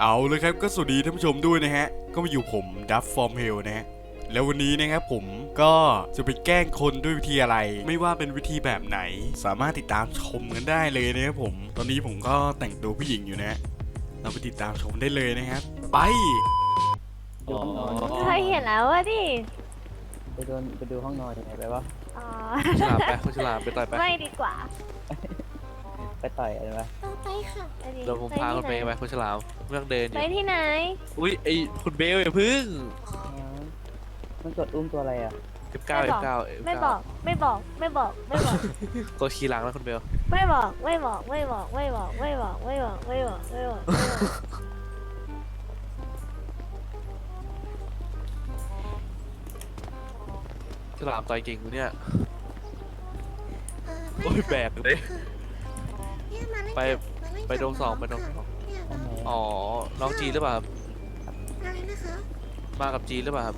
เอาเลยครับก็สวัสดีท่านผู้ชมด้วยนะฮะ ก็มาอยู่ผมดับฟอร์มเฮลนะฮะ แล้ววันนี้นะครับผมก็จะไปแกล้งคนด้วยวิธีอะไร ไม่ว่าเป็นวิธีแบบไหน สามารถติดตามชมกันได้เลยนะครับผม ตอนนี้ผมก็แต่งตัวผู้หญิงอยู่นะฮะเราไปติดตามชมได้เลยนะครับ ไปดูห้องนอนเคยเห็นแล้วอะดิไปดูไปดูห้องนอนยังไงไปวะอ๋อ ฉลามไปคุณฉลามไปต่อยไปไม่ดีกว่า ไปต่อยอะไรวะต่อไปค่ะไปดิเดี๋ยวผมพาคุณไปไปคุณฉลามเรื่องเดินอไปยู่ที่ไหน อุ้ยไอคุณเบลอย่าพึ่งอ๋อมันกดอุ้มตัวอะไรอะ F9 F9 ไม่บอกไม่บอกไม่บอกไม่บอกกดขี่หลังแล้วคุณเบลไม่บอกไม่บอกไม่บอกไม่บอกไม่บอกไม่บอกไม่บอกไม่บอกไม่บอกฉลามต่อยเก่งกูเนี่ยเออโอ้ยแบกเลยเนี่ยมาเล่น ไปกับมาเล่นไปกับโดมสองน้ไปโดมค่ะสองเนี่ยอันไหนอ๋อ น้องจีนหรือเปล่าครับ อะไรนะคะมากับจีนหรือเปล่าครับ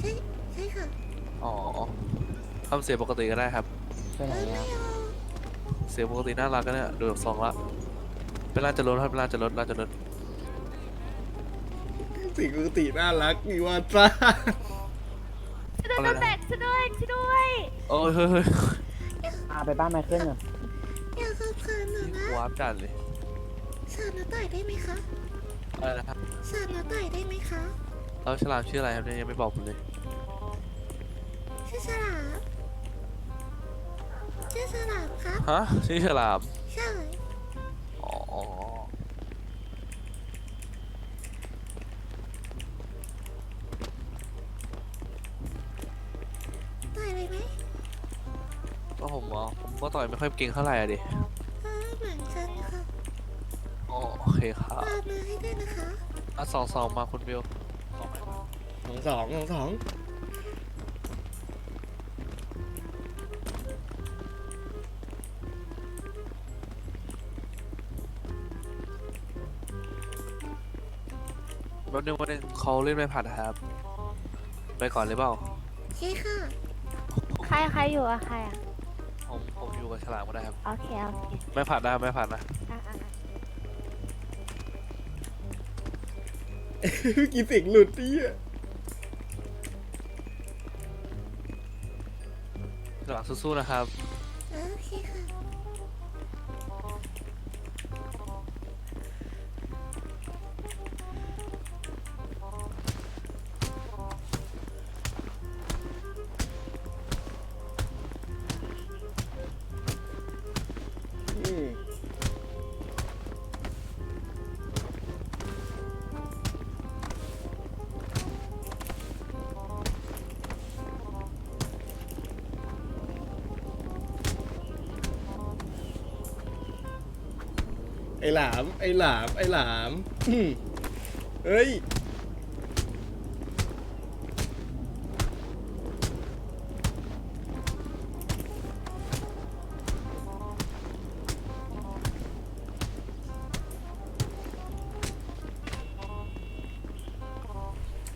ใช่ใช่ค่ะอ๋อทำเสียงปกติก็ได้ครับ ไปไหนเออไม่อะเอาเสียงปกติน่ารักก็เนี่ยดูจากซองละ เป็นลานจะลดครับเป็นลานจะลดลานจะลดสิ่งปกติน่ารักมีว่าจ้าช่วยด้วยแบกช่วยด้วยช่วยด้วย โอ้ยเฮ้ยเฮ้ยอ่าไปบ้านไมเคิลก่อน อยากสอบถามหนูนะวาร์ปจัดเลยสอนหนูต่อยได้ไหมคะอะไรนะครับสอนหนูต่อยได้ไหมคะแล้วฉลามชื่ออะไรครับเนี่ยยังไม่บอกผมเลยชื่อฉลามชื่อฉลามครับฮะชื่อฉลามใช่อ๋อต่อยเลยไหมก็ผมอ๋อผมก็ต่อยไม่ค่อยเก่งเท่าไหร่อะดิ อ๋อโอเคครับปามือให้ด้วยนะคะ อะสองสองมาคุณบิวสองสองสองสองแป๊บนึงวันนึงเขาเล่นไม่ผัดครับ ไปก่อนเลยเปล่า ใช่ค่ะ ใครใครอยู่อะใครอะผมผมอยู่กับฉลามก็ได้ครับ โอเค โอเคไม่ผัดนะไม่ผัดนะ อะอะอะ เมื่อกี้เสียงหลุดดิอะฉลามสู้ๆนะครับเออโอเค ไอหลาม ไอหลาม ไอหลามอืมเฮ้ย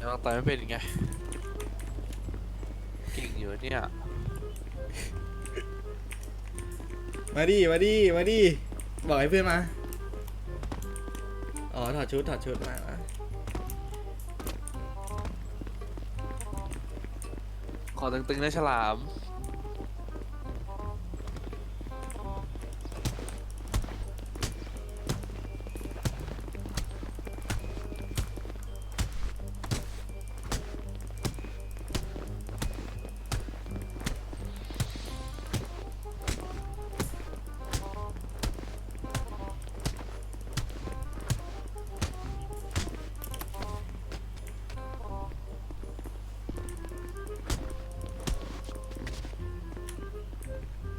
ยังต่อยไม่เป็นยังไงเก่งอยู่เนี่ยมาดิ มาดิ มาดิ บอกให้เพื่อนมา อ๋อถอดชุดถอดชุดมาขอตึงๆนะฉลาม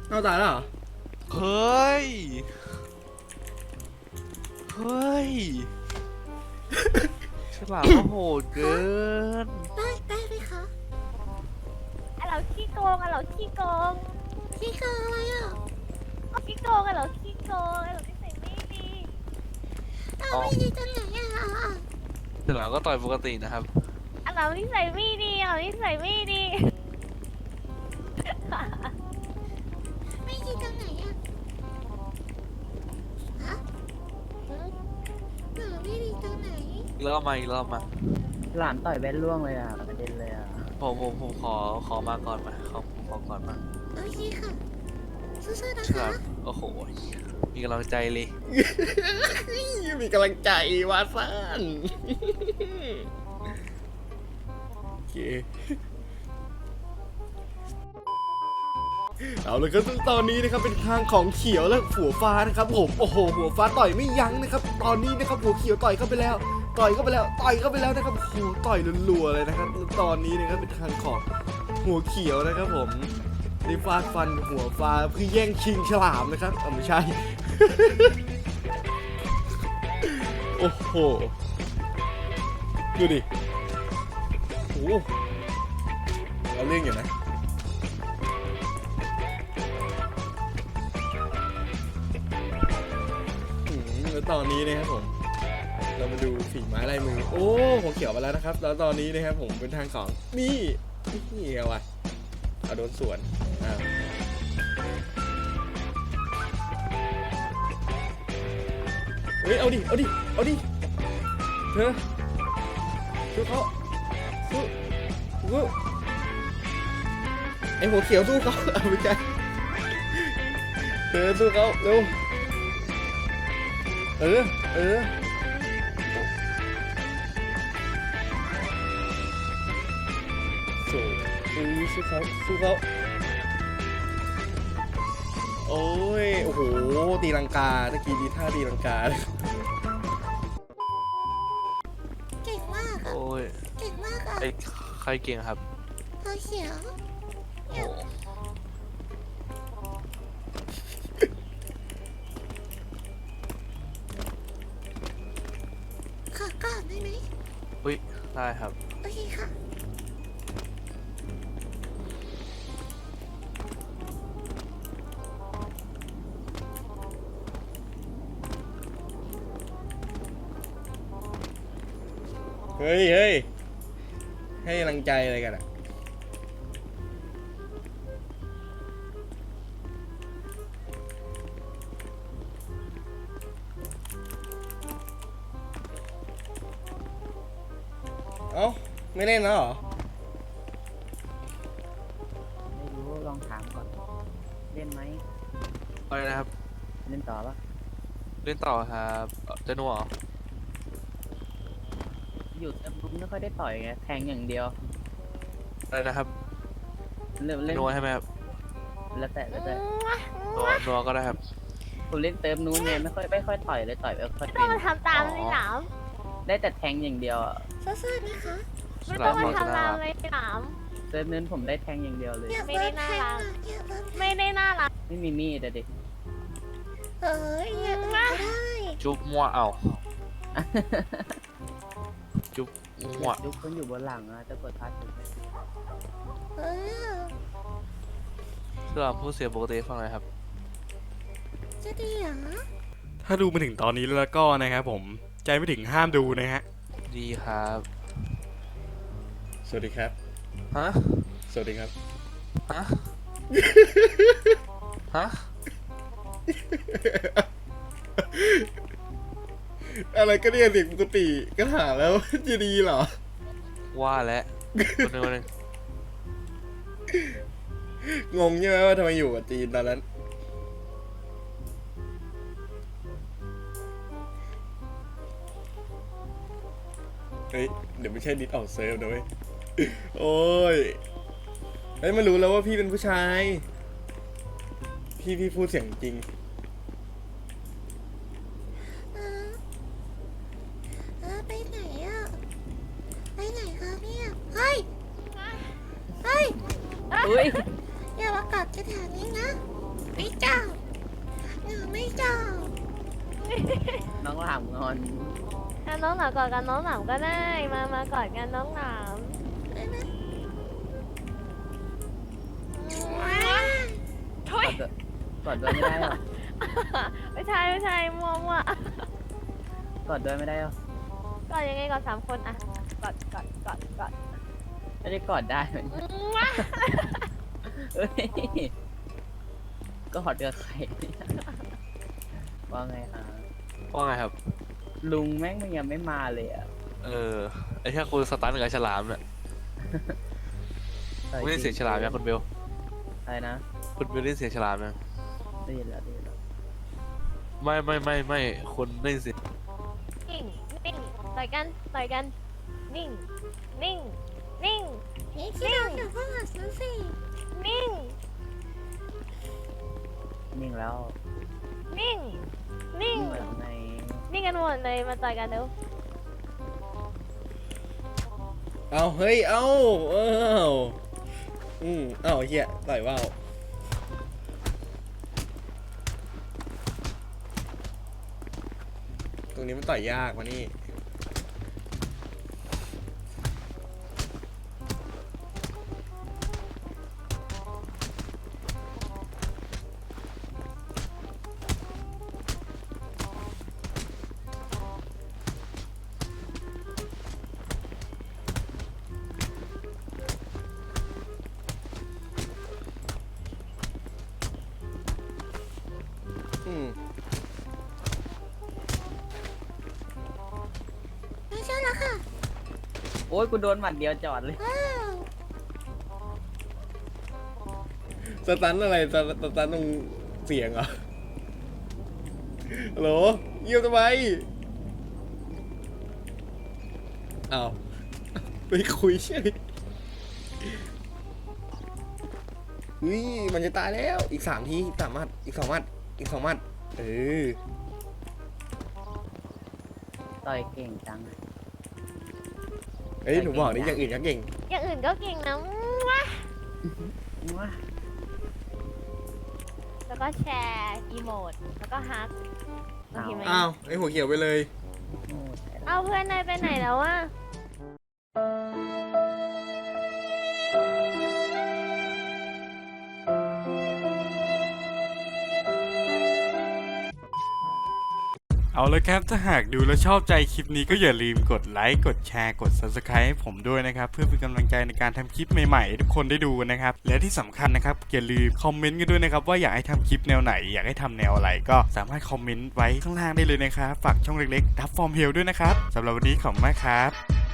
เอาตายแล้วเหรอเฮ้ย เฮ้ย ฉลามก็โหดเกิน ได้ได้ไหมคะไอเราขี้โกงไอเราขี้โกงพี่คืออะไรอะเอาขี้โกงไอเราขี้โกงไอเราที่ใส่ไม่ดีเอาไม่ดีตรงไหนอะอะอะฉลามก็ต่อยปกตินะครับไอเราที่ใส่ไม่ดีไอเราที่ใส่ไม่ดี ฮะหนูไม่ดีตรงไหนอีกรอบมาอีกรอบมาหลานต่อยแว่นล่วงเลยอะประเด็นเลยอะผมผมผมขอขอมาก่อนมาขอขอก่อนมาโอเคค่ะสู้ๆนะเชื่อคะโอ้โหมีกำลังใจเลยมีกำลังใจวาซันโอเคเอาเลยครับตอนนี้นะครับเป็นทางของเขียวและหัวฟ้านะครับผมโอ้โหหัวฟ้าต่อยไม่ยั้งนะครับ ตอนนี้นะครับหัวเขียวต่อยเข้าไปแล้ว ต่อยเข้าไปแล้วต่อยเข้าไปแล้วนะครับโอ้โหต่อยรัวๆเลยนะครับตอนนี้นะครับเป็นทางของหัวเขียวนะครับผมนี่ฟาดฟันหัวฟ้าเพื่อแย่งชิงฉลามนะครับเอาไม่ใช่ โอ้โห ดูดิโอ้เอาเรื่องอยู่นะแล้วตอนนี้นะครับผม เรามาดูฝีไม้ลายมือ โอ้หัวเขียวมาแล้วนะครับ แล้วตอนนี้นะครับผมเป็นทางของนี่นี่เอาวะเอาโดนสวนอ่าเฮ้ยเอาดิ เอาดิ เอาดิ เธอสู้เขาสู้สู้ไอหัวเขียวสู้เขาเอาไม่ใช่เธอสู้เขาเร็วเออ เออ สู้สู้เขาสู้เขาโอ้ย โอ้โห ตีลังกาตะกี้ดีท่าตีลังกา เก่งมากอะโอ้ยเก่งมากอะไอ้ใครเก่งครับเขาเขียวโอ้ขอกอดได้ไหม อุ้ยได้ครับ เฮ้ยเฮ้ยให้กำลังใจอะไรกันอะ เอ้า ไม่เล่นแล้วเหรอ ไม่รู้ลองถามก่อน เล่นไหมอะไรนะครับ เล่นต่อปะเล่นต่อครับเอ่อจะนัวเหรอ หยุดแต่ผมไม่ค่อยได้ต่อยไงแทงอย่างเดียวอะไรนะครับเล่นเล่นนัวใช่ไหมครับแล้วแต่แล้วแต่นัวนัวก็ได้ครับผมเล่นเติมนู้นไงไม่ค่อยไม่ค่อยต่อยเลยต่อยไม่ค่อยไม่เป็ต้องนมาทำตามเลยหนามได้แต่แทงอย่างเดียวอะสู้ๆนะคะไม่ต้องมาทำตามเลยหนาม เติมนู้นผมได้แทงอย่างเดียวเลย อย่าไม่เบิได้ร์นน่าแทงรักอะอย่าเบิร์นไม่ได้น่ารัก ไม่มีมีดอะเด็กเอ้ยอย่าเบิร์นก็ได้ จุ๊บมั่วเอา จุ๊บมั่วยุบคนอยู่บนหลังอะจะกดพัดถึงไหมเออเพื่อผู้เสียปกติให้ฟังหน่อยครับ จะดีเหรอถ้าดูมาถึงตอนนี้แล้วก็นะครับผม ใจไม่ถึงห้ามดูนะฮะ ดีครับสวัสดีครับ ฮะสวัสดีครับ ฮะฮะ อะไรก็เนี่ยเสียงปกติก็ถามแล้วจะดีเหรอ ว่าแล้วคนหนึ่งคนหนึ่งงงใช่ไหมว่าทำไมอยู่กับจีนตอนนั้น เฮ้ย เดี๋ยวไม่ใช่ดิสออกเซิร์ฟนะเว้ย โอ้ย เฮ้ยมารู้แล้วว่าพี่เป็นผู้ชาย พี่พี่พูดเสียงจริงามงอนอะน้องหนามกอดกันน้องหนามก็ได้ มามากอดกันน้องหนามได้ไหมกอดด้วยกอดด้วยไม่ได้หรอไม่ใช่ไม่ใช่มั่วมั่วกอดด้วยไม่ได้หรอกอดยังไงกอดสามคนอะกอดกอดกอดกอดไม่ได้กอดได้เหมือนกันเฮ้ยกอดกับใครว่าไงอะ ว่าไงครับ ลุงแม่งมันยังไม่มาเลยอะเออ ไอ้แค่คุณสตันกับฉลามเนี่ยต่อยไม่ได้เสียงฉลามยังคุณเบลอะไรนะคุณเบลได้ยินเสียงฉลามยังได้ยินแล้วได้ยินแล้วไม่ไม่ไม่ไม่คุณได้ยินเสียงนิ่ง นิ่ง ต่อยกัน ต่อยกัน นิ่ง นิ่ง นิ่งเฮ้ยที่เราอยู่ข้างหลังฉันสินิ่ง นิ่งแล้ว นิ่ง นิ่งนิ่งแบบในนิ่งกันหมดเลยมาต่อยกันเร็วเอาเฮ้ยเอาเอาอืมเอาเฮียต่อยว่าวตรงนี้มันต่อยยากวะนี่ อืมไม่ใช่แล้วค่ะโอ้ยกูโดนหมัดเดียวจอดเลย ว้าวสตันอะไรสตันสตันตรงเสียงเหรอฮัลโหลเยี่ยมทำไมอ้าวไปคุยใช่เฮ้ยมันจะตายแล้วอีกสามทีสามมัดอีกสองมัด อีกสองมัดเออต่อยเก่งจังเฮ้ยหนูบอกนี่อย่างอื่นก็เก่งอย่างอื่นก็เก่งนะวะว้าแล้วก็แชร์อีโมดแล้วก็ฮักโอเคไหมอ้าวไอหัวเขียวไปเลยโง่ใช่แล้วเอาเพื่อนนายไปไหนแล้ววะ เอาละครับ ถ้าหากดูแล้วชอบใจคลิปนี้ก็อย่าลืมกดไลค์ กดแชร์ กด Subscribe ให้ผมด้วยนะครับ เพื่อเป็นกำลังใจในการทำคลิปใหม่ๆให้ทุกคนได้ดูนะครับ และที่สำคัญนะครับ อย่าลืมคอมเมนต์กันด้วยนะครับ ว่าอยากให้ทำคลิปแนวไหน อยากให้ทำแนวอะไรก็สามารถคอมเมนต์ไว้ข้างล่างได้เลยนะครับ ฝากช่องเล็กๆดับฟอร์มเฮลด้วยนะครับสำหรับวันนี้ขอบคุณมากครับ